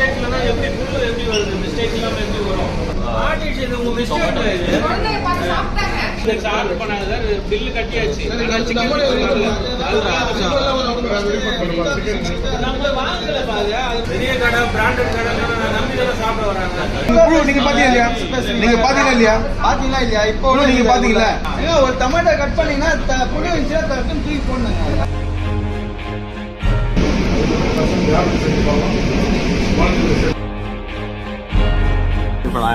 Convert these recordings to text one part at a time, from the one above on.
எப்படி புல்லு எப்படி வருது? மிஸ்டேக் இல்லாம எப்படி வரும்? ஆர்டிஃபிஷியல் உங்க மிஸ்டேக் இது. குழந்தைய பார்த்து சாப்பிட்டாங்க. பண்ணாங்க சார் பில்லு கட்டியாச்சு chicken வரல. நம்ம வாங்கல பாரு அது பெரிய கடை பிராண்டட் கடை நம்பி தானே சாப்பிட வராங்க. புழு நீங்க பாத்தீங்க இல்லையா? நீங்க பாத்தீங்களா இல்லையா? பாத்தீங்களா இல்லையா? இப்போ நீங்க பாத்தீங்களா? ஒரு டொமேட்டோ கட் பண்ணீங்கன்னா த- புழு இருந்துச்சுன்னா தூக்கி போடணுங்க.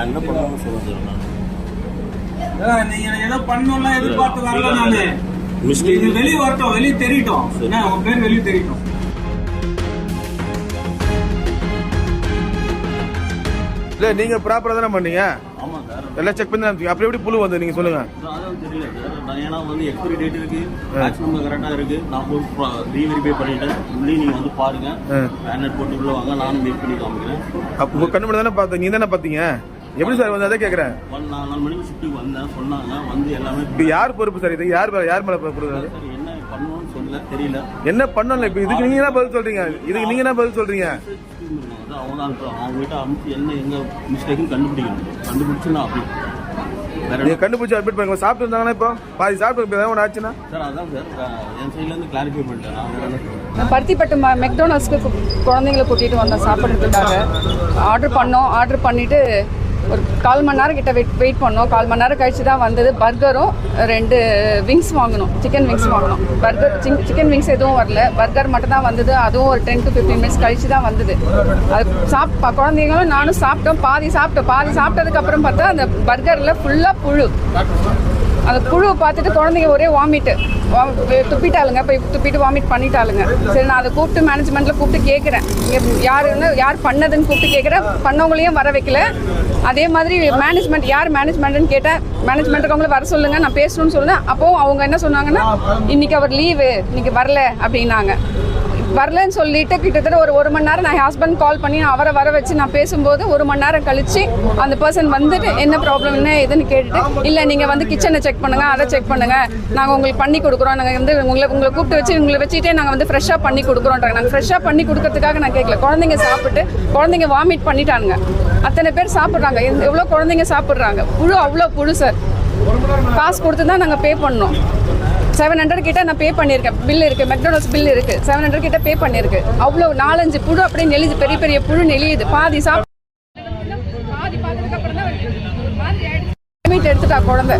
என்ன பண்ணணும்னு சொல்லுங்க நீங்க ஏதோ பண்ணணும்லாம் எதிர்பார்த்து வரல நானு. வெளிய வரட்டும் வெளிய தெரியட்டும். என்ன உன் பேர் வெளிய தெரியட்டும். இல்ல நீங்க ப்ராப்பரா தானே பண்ணீங்க? ஆமாம் சார் எல்லாம் செக் பண்ணி தான் அப்புறம் எப்படி புழு வந்து நீங்க சொல்லுங்க. தெரியல. சார் நான் ஏன்னா வந்து எக்ஸ்பைரி டேட் இருக்கு. பேட்ச் நம்பர் கரெக்டாக இருக்கு. நான் போய் ரீவெரிஃபை பண்ணிட்டேன். உள்ளே நீங்க வந்து பாருங்க. ஆ. பேனட் போட்டு உள்ள வாங்க. நானும் வெயிட் பண்ணி காமிக்கிறேன். அப்ப கண்ணு மட்டும் தானே பார்த்தீங்க நீங்க தானே பாத்தீங்க எப்படி சார் வந்து அதை கேக்குறேன்? ஒன் நாலு மணிக்கு ஷிஃப்ட்டுக்கு வந்தேன். சொன்னாங்க வந்து எல்லாமே இப்ப யார் பொறுப்பு சார் இது? யார் மேல- யார் மேல பொறுப்பு என்ன பண்ணணும்னு சொல்ல தெரியல. என்ன பண்ணல இப்ப? இதுக்கு நீங்க என்ன பதில் சொல்றீங்க? இதுக்கு நீங்க என்ன பதில் சொல்றீங்க? அது அவங்க அனுப்புற- அவங்க கிட்ட அனுப்பிச்சு என்ன எங்க மிஸ்டேக்குன்னு கண்டுபிடிக்கணும். கண்டுபிடிச்சு நான் அப்படி. வேற நீங்க என்ன- கண்டுபிடிச்சு அட்மிட் பண்ணுங்க. சாப்பிட்டு இருந்தாங்கன்னா இப்போ? பாதி சாப்பிட்டு இப்போ ஒன்று ஆச்சுன்னா? சார் அதான் சார். நான் என் சைட்லேருந்து கிளாரிஃபை பண்ணிட்டேன். நான் பருத்திப்பட்டு மெக்டோனல்ஸ்க்கு குழந்தைங்களை கூட்டிகிட்டு வந்தோம் சாப்பிட்றதுக்காக. ஆர்டர் பண்ணோம். ஆர்டர் பண்ணிவிட்டு ஒரு கால் மணி நேரம் கிட்ட வெயிட் வெயிட் பண்ணோம். கால் மணி நேரம் கழிச்சு தான் வந்தது. பர்கரும் ரெண்டு விங்ஸ் வாங்கணும். சிக்கன் விங்ஸ் வாங்கணும். பர்கர் சிக்கன் விங்ஸ் எதுவும் வரல. பர்கர் மட்டும் தான் வந்தது. அதுவும் ஒரு டென் டு ஃபிஃப்டீன் மினிட்ஸ் கழிச்சு தான் வந்தது. அது சாப் குழந்தைங்களும் நானும் சாப்பிட்டோம். பாதி சாப்பிட்டோம். பாதி சாப்பிட்டதுக்கப்புறம் பார்த்தா அந்த பர்கரில் ஃபுல்லாக புழு. அந்த புழுவை பார்த்துட்டு குழந்தைங்க ஒரே வாமிட்டு துப்பிட்டாளுங்க. போய் துப்பிட்டு வாமிட் பண்ணிட்டாளுங்க. சரி நான் அதை கூப்பிட்டு மேனேஜ்மெண்ட்டில் கூப்பிட்டு கேட்குறேன். யாருன்னு யார் பண்ணதுன்னு கூப்பிட்டு கேட்குறேன். பண்ணவங்களையும் வர வைக்கல. அதே மாதிரி மேனேஜ்மெண்ட் யார் மேனேஜ்மெண்ட்னு கேட்டேன் மேனேஜ்மெண்ட்டுக்கு அவங்கள வர சொல்லுங்க நான் பேசணும்னு சொன்னேன் அப்போது அவங்க என்ன சொன்னாங்கன்னா இன்னைக்கு அவர் லீவு இன்னைக்கு வரல அப்படின்னாங்க. வரலன்னு சொல்லிட்டு கிட்டத்தட்ட ஒரு ஒரு மணி நேரம் நான் ஹஸ்பண்ட் கால் பண்ணி அவரை வர வச்சு நான் பேசும்போது ஒரு மணி நேரம் கழிச்சு அந்த பர்சன் வந்துட்டு என்ன ப்ராப்ளம் என்ன ஏதுன்னு கேட்டுட்டு இல்லை நீங்கள் வந்து கிச்சனை செக் பண்ணுங்க அதை செக் பண்ணுங்க. நாங்கள் உங்களுக்கு பண்ணி கொடுக்குறோம். நாங்கள் வந்து உங்களை உங்களை கூப்பிட்டு வச்சு உங்களை வச்சுட்டே நாங்கள் வந்து ஃப்ரெஷ்ஷாக பண்ணி கொடுக்குறோன்றாங்க. நாங்கள் ஃப்ரெஷ்ஷாக பண்ணி கொடுக்கறதுக்காக நான் கேட்கல. குழந்தைங்க சாப்பிட்டு குழந்தைங்க வாமிட் பண்ணிட்டானுங்க. அத்தனை பேர் சாப்பிட்றாங்க. எவ்வளோ குழந்தைங்க சாப்பிட்றாங்க. புழு அவ்வளோ புழு சார் காசு கொடுத்து தான் நாங்கள் பே பண்ணோம். செவன் ஹண்ட்ரட் கிட்ட நான் பே பண்ணியிருக்கேன். பில் இருக்கு மெக்டோனல்ஸ் பில் இருக்கு. செவன் ஹண்ட்ரட் கிட்ட பே பண்ணியிருக்கு. அவ்வளோ நாலஞ்சு புழு அப்படியே நெளிது பெரிய பெரிய புழு நெளியுது. பாதி சாப்பிட்டு பாதி தான் எடுத்துட்டா குழந்தை.